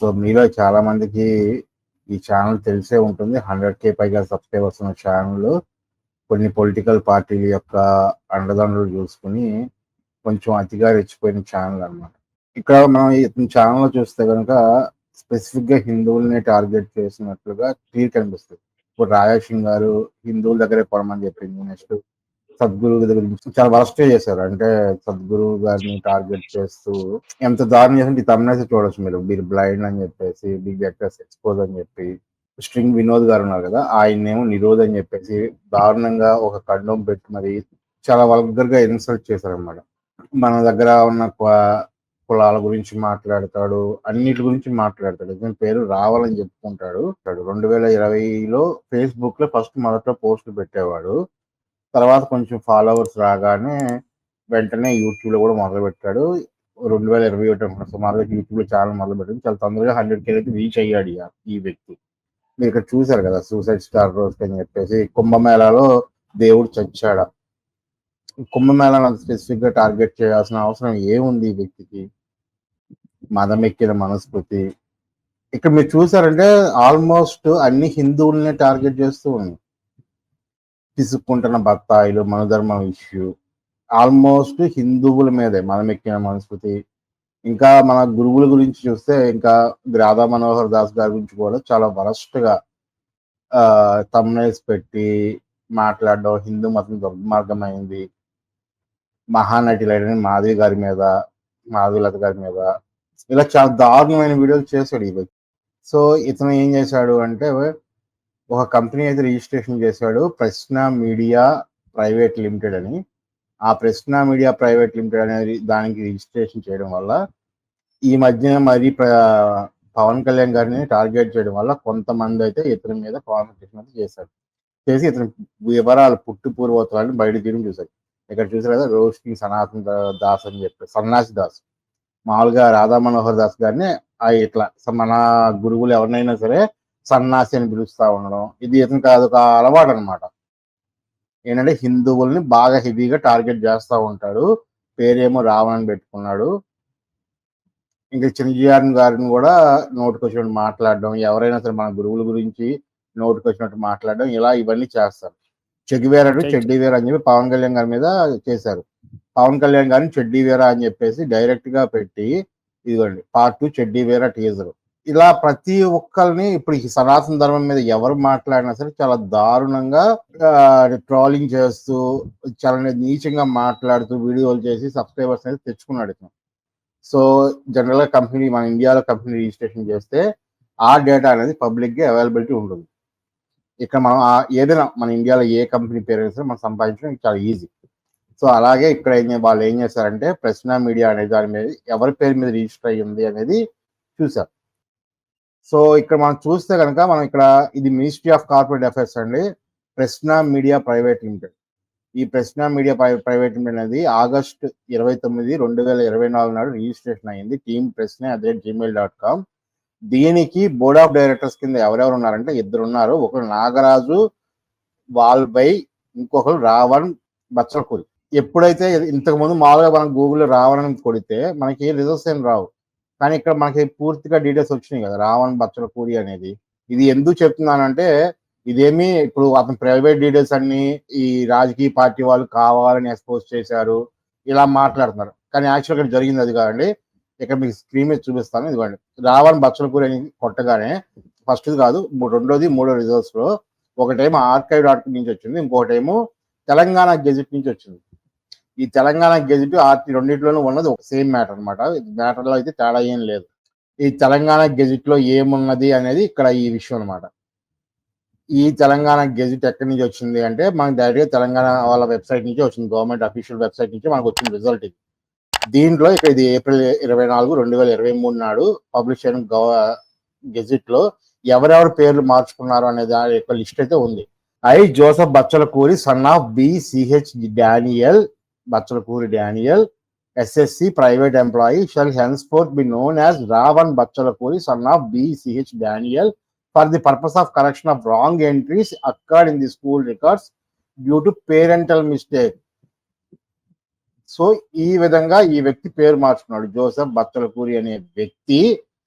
So మీలో చాలా మందికి ఈ ఛానల్ తెలిసే ఉంటుంది. హండ్రెడ్ కే పైగా సబ్స్క్రైబర్స్ ఉన్న ఛానల్ కొన్ని పొలిటికల్ పార్టీల యొక్క అండదండలు చూసుకుని కొంచెం అతిగా రెచ్చిపోయిన ఛానల్ అన్నమాట. ఇక్కడ మనం ఇతని ఛానల్ చూస్తే కనుక స్పెసిఫిక్గా హిందువుల్ని టార్గెట్ చేసినట్లుగా క్లియర్ కనిపిస్తుంది. ఇప్పుడు రాజా సింగ్ గారు హిందువుల దగ్గరే కొనమని చెప్పింది. నెక్స్ట్ సద్గురు దగ్గర చాలా వరస్ట్ చేశారు. అంటే సద్గురు గారిని టార్గెట్ చేస్తూ ఎంత దారుణం చేసి తమిళ చూడొచ్చు మీరు. మీరు బ్లైండ్ అని చెప్పేసి బిగ్ యాక్టర్స్ ఎక్స్పోజ్ అని చెప్పి స్ట్రింగ్ వినోద్ గారు ఉన్నారు కదా ఆయన్నేమో నిరోధ్ అని చెప్పేసి దారుణంగా ఒక ఖండం పెట్టి మరి చాలా వల్గర్గా ఇన్సల్ట్ చేశారనమాట మన దగ్గర ఉన్న కులాల గురించి మాట్లాడతాడు అన్నిటి గురించి మాట్లాడతాడు. ఇతని పేరు రావాలని చెప్పుకుంటాడు. రెండు వేల ఇరవైలో ఫేస్బుక్లో ఫస్ట్ మొదట్లో పోస్టులు పెట్టేవాడు. తర్వాత కొంచెం ఫాలోవర్స్ రాగానే వెంటనే యూట్యూబ్లో కూడా మొదలు పెట్టాడు రెండు వేల ఇరవై ఒకటి అనుకుంటా సుమారుగా యూట్యూబ్లో ఛానల్ మొదలు చాలా తొందరగా హండ్రెడ్ కే అయితే రీచ్ అయ్యాడు ఈ- వ్యక్తి. మీరు ఇక్కడ చూసారు కదా సూసైడ్ స్టార్ రోజ్ అని చెప్పేసి కుంభమేళాలో దేవుడు చచ్చాడా? కుంభమేళాను స్పెసిఫిక్గా టార్గెట్ చేయాల్సిన అవసరం ఏముంది ఈ వ్యక్తికి? మదం ఎక్కిన మనస్కృతి ఇక్కడ మీరు చూసారంటే ఆల్మోస్ట్ అన్ని హిందువుల్ని టార్గెట్ చేస్తూ ఉంది. తీసుకుంటున్న బత్తాయిలు మనధర్మం ఇష్యూ ఆల్మోస్ట్ హిందువుల మీదే మనం ఎక్కిన మనస్కృతి ఇంకా మన గురువుల గురించి చూస్తే ఇంకా రాధా మనోహర్ దాస్ గారి గురించి కూడా చాలా వరస్ట్గా తమ్నైల్స్ పెట్టి మాట్లాడడం హిందూ మతం దుర్మార్గమైంది. మహానటి మాధవి గారి మీద మాధవీలత గారి మీద. ఇలా చాలా దారుణమైన వీడియోలు చేశాడు ఈ సో ఇతను ఏం చేశాడు అంటే ఒక కంపెనీ అయితే రిజిస్ట్రేషన్ చేశాడు ప్రశ్న మీడియా ప్రైవేట్ లిమిటెడ్ అని. ఆ ప్రశ్న మీడియా ప్రైవేట్ లిమిటెడ్ అనేది దానికి రిజిస్ట్రేషన్ చేయడం వల్ల ఈ మధ్య మరి ప్ర- పవన్ కళ్యాణ్ గారిని టార్గెట్ చేయడం వల్ల కొంతమంది అయితే ఇతని మీద కాన్సన్ట్రేషన్ అయితే చేశారు. చేసి ఇతని వివరాలు పుట్టు పూర్వోత్తరాలను బయట తీయడం చూశారు. ఇక్కడ చూసారు కదా రోష్ని సనాతన్ దాస్ అని చెప్పి సన్నాసి దాస్. మామూలుగా రాధా మనోహర్ దాస్ గారిని ఆ ఇట్లా మన గురువులు ఎవరినైనా సరే సన్నాసి అని పిలుస్తా ఉండడం ఇది ఇతనికి అదొక అలవాటు అనమాట ఏంటంటే హిందువుల్ని బాగా హెవీగా టార్గెట్ చేస్తూ ఉంటాడు. పేరేమో రావణ్ పెట్టుకున్నాడు. ఇంకా చిరంజీవి గారిని కూడా నోటుకొచ్చినట్టు మాట్లాడడం ఎవరైనా సరే మన గురువుల గురించి నోటుకొచ్చినట్టు మాట్లాడడం ఇలా ఇవన్నీ చేస్తారు. చెగ్గివేరా టు చెడ్డీవేరా అని చెప్పి పవన్ కళ్యాణ్ గారి మీద చేశారు. పవన్ కళ్యాణ్ గారిని చెడ్డీవేరా అని చెప్పేసి డైరెక్ట్గా పెట్టి ఇదిగోండి పార్ట్ టూ చెడ్డీవేరా టీజర్. ఇలా ప్రతి ఒక్కరిని ఇప్పుడు ఈ సనాతన ధర్మం మీద ఎవరు మాట్లాడినా సరే చాలా దారుణంగా ట్రోలింగ్ చేస్తూ చాలా నీచంగా మాట్లాడుతూ వీడియోలు చేసి సబ్స్క్రైబర్స్ అనేది తెచ్చుకున్నాడు ఇతను సో జనరల్గా కంపెనీ మన ఇండియాలో కంపెనీ రిజిస్ట్రేషన్ చేస్తే ఆ డేటా అనేది పబ్లిక్గా అవైలబిలిటీ ఉంటుంది ఇక్కడ మనం ఏదైనా మన ఇండియాలో ఏ కంపెనీ పేరు అయినా సరే మనం సంపాదించడం చాలా ఈజీ. సో అలాగే ఇక్కడ ఏం వాళ్ళు ఏం చేశారంటే ప్రశ్న మీడియా అనే దాని మీద ఎవరి పేరు మీద రిజిస్టర్ అయ్యింది అనేది చూసారు సో ఇక్కడ మనం చూస్తే కనుక మనం ఇక్కడ ఇది మినిస్ట్రీ ఆఫ్ కార్పొరేట్ అఫైర్స్ అండి. ప్రశ్న మీడియా ప్రైవేట్ లిమిటెడ్ ఈ ప్రశ్న మీడియా ప్రైవేట్ లిమిటెడ్ అనేది ఆగస్ట్ ఇరవై తొమ్మిది రెండు వేల ఇరవై నాలుగు నాడు రిజిస్ట్రేషన్ అయింది. టీమ్ ప్రశ్న అదే జీమెయిల్ డాట్ కామ్. దీనికి బోర్డ్ ఆఫ్ డైరెక్టర్స్ కింద ఎవరెవరు ఉన్నారంటే ఇద్దరు ఉన్నారు ఒకరు నాగరాజు వాల్బై ఇంకొకరు రావణ్ బచ్చలకూరి. ఎప్పుడైతే ఇంతకు ముందు మామూలుగా మనం గూగుల్లో రావణ్ కొడితే మనకి రిజల్ట్స్ ఏం రావు. కానీ ఇక్కడ మనకి పూర్తిగా డీటెయిల్స్ వచ్చినాయి కదా. రావణ్ బచ్చలకూరి అనేది. ఇది ఎందుకు చెప్తున్నానంటే ఇదేమి ఇప్పుడు అతని ప్రైవేట్ డీటెయిల్స్ అన్ని ఈ రాజకీయ పార్టీ వాళ్ళు కావాలని ఎక్స్పోజ్ చేశారు ఇలా మాట్లాడుతున్నారు. కానీ యాక్చువల్ ఇక్కడ జరిగింది అది కాదండి. ఇక్కడ మీకు స్క్రీన్ మీద చూపిస్తాను ఇదిగోండి. రావణ్ బచ్చలకూరి అని కొట్టగానే ఫస్ట్ కాదు రెండోది మూడో రిజల్ట్స్లో ఒకటేమో ఆర్కైవ్ డాట్ నుంచి వచ్చింది ఇంకోటేమో తెలంగాణ గెజిట్ నుంచి వచ్చింది. ఈ తెలంగాణ గెజిట్ ఆర్టీ రెండింటిలోనూ ఉన్నది ఒక సేమ్ మ్యాటర్ అనమాట మ్యాటర్లో అయితే తేడా ఏం లేదు. ఈ తెలంగాణ గెజిట్లో ఏమున్నది అనేది ఇక్కడ ఈ విషయం అన్నమాట. ఈ తెలంగాణ గెజిట్ ఎక్కడి నుంచి వచ్చింది అంటే మనకు డైరెక్ట్గా తెలంగాణ వాళ్ళ వెబ్సైట్ నుంచి వచ్చింది. గవర్నమెంట్ అఫీషియల్ వెబ్సైట్ నుంచి మనకు వచ్చిన రిజల్ట్ ఇది. దీంట్లో ఇక్కడ ఇది ఏప్రిల్ ఇరవై నాలుగు రెండు వేల ఇరవై మూడు నాడు పబ్లిష్ అయిన గవ లో ఎవరెవరు పేర్లు మార్చుకున్నారు అనే దాని యొక్క లిస్ట్ అయితే ఉంది. I. Joseph Bachalakuri son of B. CH Daniel Bachalakuri Daniel SSC private employee shall henceforth be known as Ravan Bachalakuri son of B CH Daniel for the purpose of correction of wrong entries accord in the school records due to parental mistake so ఈ విధంగా ఈ వ్యక్తి పేరు మార్చుకున్నాడు. Joseph బత్తలకూరి అనే వ్యక్తి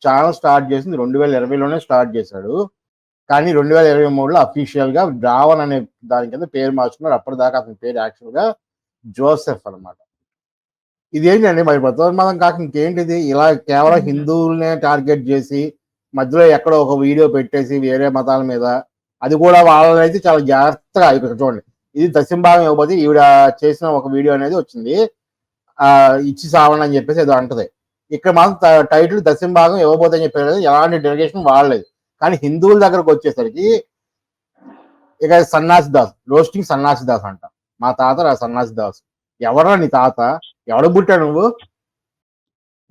channel start చేసింది రెండు వేల ఇరవైలోనే స్టార్ట్ చేశాడు. కానీ రెండు వేల ఇరవై మూడులో అఫీషియల్గా అనే దాని కింద పేరు మార్చుకున్నాడు. అప్పటిదాకా అతని పేరు యాక్చువల్గా జోసెఫ్ అన్నమాట. ఇదేంటండి మరి మతం కాక ఇంకేంటిది? ఇలా కేవలం హిందువులనే టార్గెట్ చేసి మధ్యలో ఎక్కడో ఒక వీడియో పెట్టేసి వేరే మతాల మీద అది కూడా వాళ్ళనైతే చాలా జాగ్రత్తగా ఇక్కడ చూడండి ఇది దశంభాగం ఇవ్వబోతే ఈవిడ చేసిన ఒక వీడియో అనేది వచ్చింది. ఆ ఇచ్చి సావని అని చెప్పేసి ఏదో అంటది. ఇక్కడ మాత్రం టైటిల్ దశంభాగం ఇవ్వబోతే అని చెప్పారు ఎలాంటి డెలిగేషన్ వాడలేదు. కానీ హిందువుల దగ్గరకు వచ్చేసరికి ఇక సన్నాసి దాస్ రోస్టింగ్ సన్నాసి దాస్ అంట. మా తాత రా సన్నాసి దాస్. ఎవరా నీ తాత? ఎవడు పుట్టా నువ్వు?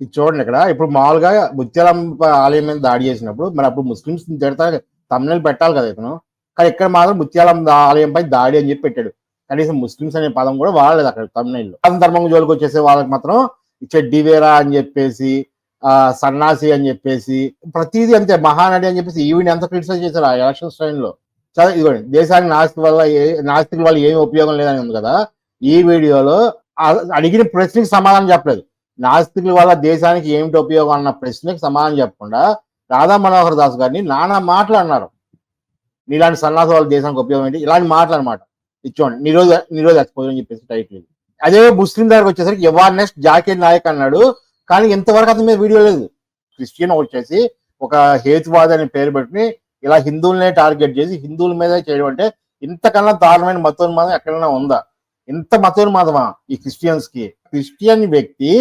ఇది చూడండి ఇక్కడ. ఇప్పుడు మామూలుగా ముత్యాలమ్మ ఆలయం మీద దాడి చేసినప్పుడు మరి అప్పుడు ముస్లిమ్స్ తిడతా తమిళ పెట్టాలి కదా ఇతను. కానీ ఇక్కడ మాత్రం ముత్యాలమ్మ ఆలయంపై దాడి అని చెప్పి పెట్టాడు. కనీసం ముస్లిమ్స్ అనే పదం కూడా వాడలేదు అక్కడ తమిళలో ధర్మం జోలికి వచ్చేసే వాళ్ళకి మాత్రం చెడ్డివేరా అని చెప్పేసి ఆ సన్నాసి అని చెప్పేసి ప్రతిదీ అంతే. మహానడి అని చెప్పేసి ఈవిని ఎంత క్రిటిసైజ్ చేశారు ఆ ఎలక్షన్స్ టైంలో ఇదిగోండి దేశానికి నాస్తిక వల్ల ఏ- నాస్తికుల వల్ల ఏమి ఉపయోగం లేదని ఉంది కదా ఈ వీడియోలో అడిగిన ప్రశ్నకి సమాధానం చెప్పలేదు. నాస్తికుల వల్ల దేశానికి ఏమిటి ఉపయోగం అన్న ప్రశ్నకి సమాధానం చెప్పకుండా రాధా మనోహర్ దాస్ గారిని నానా మాటలు అన్నారు. నీలాంటి సన్నాస వాళ్ళ దేశానికి ఉపయోగం ఏంటి? ఇలాంటి మాటలు అనమాట ఇచ్చోండి నిరోధ నిరోధ ఎక్స్పోజర్ అని చెప్పేసి టైటిల్ అదే ముస్లిం దగ్గరకు వచ్చేసరికి అవార్నెస్ జాకీర్ నాయక్ అన్నాడు కానీ ఇంతవరకు అతని మీద వీడియో లేదు. క్రిస్టియన్ వచ్చేసి ఒక హేతువాద అనే పేరు పెట్టుకుని ఇలా హిందువులనే టార్గెట్ చేసి హిందువుల మీద చేయడం అంటే ఇంతకన్నా దారుణమైన మతోన్మాదం ఎక్కడైనా ఉందా? ఇంత మతోన్మాదమా ఈ క్రిస్టియన్స్కి క్రిస్టియన్ వ్యక్తి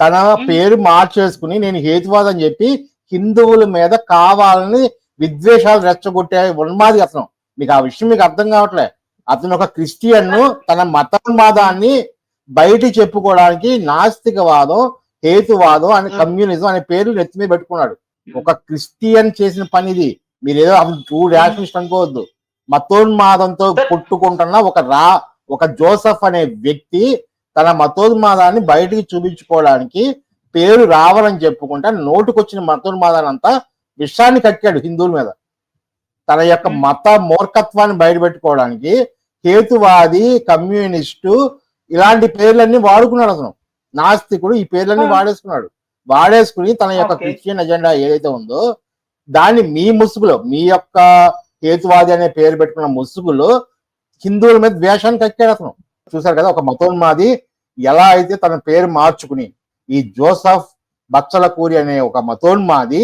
తన పేరు మార్చేసుకుని నేను హేతువాదం అని చెప్పి హిందువుల మీద కావాలని విద్వేషాలు రెచ్చగొట్టే ఉన్మాది అతను. మీకు ఆ విషయం మీకు అర్థం కావట్లే. అతను ఒక క్రిస్టియన్ తన మతోన్మాదాన్ని బయట చెప్పుకోవడానికి నాస్తికవాదం హేతువాదం అనే కమ్యూనిజం అనే పేరు నెత్తి మీద పెట్టుకున్నాడు. ఒక క్రిస్టియన్ చేసిన పని ఇది మీరు ఏదో అతను టూ డాషనిస్ట్ అనుకోవద్దు మతోన్మాదంతో పుట్టుకుంటున్న ఒక రా ఒక జోసఫ్ అనే వ్యక్తి తన మతోన్మాదాన్ని బయటికి చూపించుకోవడానికి పేరు రావాలని చెప్పుకుంటా నోటుకొచ్చిన మతోన్మాదాన్ని అంతా విషాన్ని కక్కాడు హిందువుల మీద. తన యొక్క మత మూర్ఖత్వాన్ని బయటపెట్టుకోవడానికి హేతువాది కమ్యూనిస్టు ఇలాంటి పేర్లన్నీ వాడుకున్నాడు అతను. నాస్తికుడు ఈ పేర్లన్నీ. వాడేసుకున్నాడు. వాడేసుకుని తన యొక్క. క్రిస్టియన్ ఎజెండా ఏదైతే ఉందో దాన్ని మీ ముసుగులో మీ యొక్క హేతువాది అనే పేరు పెట్టుకున్న ముసుగులో హిందువుల మీద ద్వేషాన్ని కక్కాడు అతను చూసారు కదా ఒక మతోన్మాది ఎలా అయితే తన పేరు మార్చుకుని ఈ జోసఫ్ బచ్చలకూరి అనే ఒక మతోన్మాది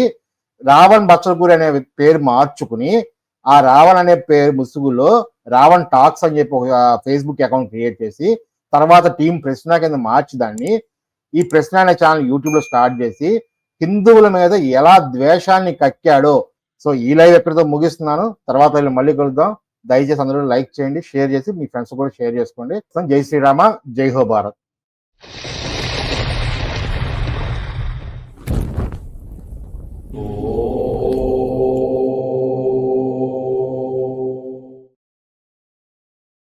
రావణ్ బచ్చలకూరి అనే పేరు మార్చుకుని ఆ రావణ్ అనే పేరు ముసుగులో రావణ్ టాక్స్ అని చెప్పి ఒక ఫేస్బుక్ అకౌంట్ క్రియేట్ చేసి తర్వాత టీం ప్రశ్న కింద మార్చి దాన్ని ఈ ప్రశ్న అనే ఛానల్ యూట్యూబ్లో స్టార్ట్ చేసి హిందువుల మీద ఎలా ద్వేషాన్ని కక్కాడో. సో ఈ లైవ్ ఎక్కడితో ముగిస్తున్నాను. తర్వాత మళ్ళీ కలుద్దాం. దయచేసి అందరూ లైక్ చేయండి షేర్ చేసి మీ ఫ్రెండ్స్ కూడా షేర్ చేసుకోండి. జై శ్రీరామ జై హో భారత్. Oh.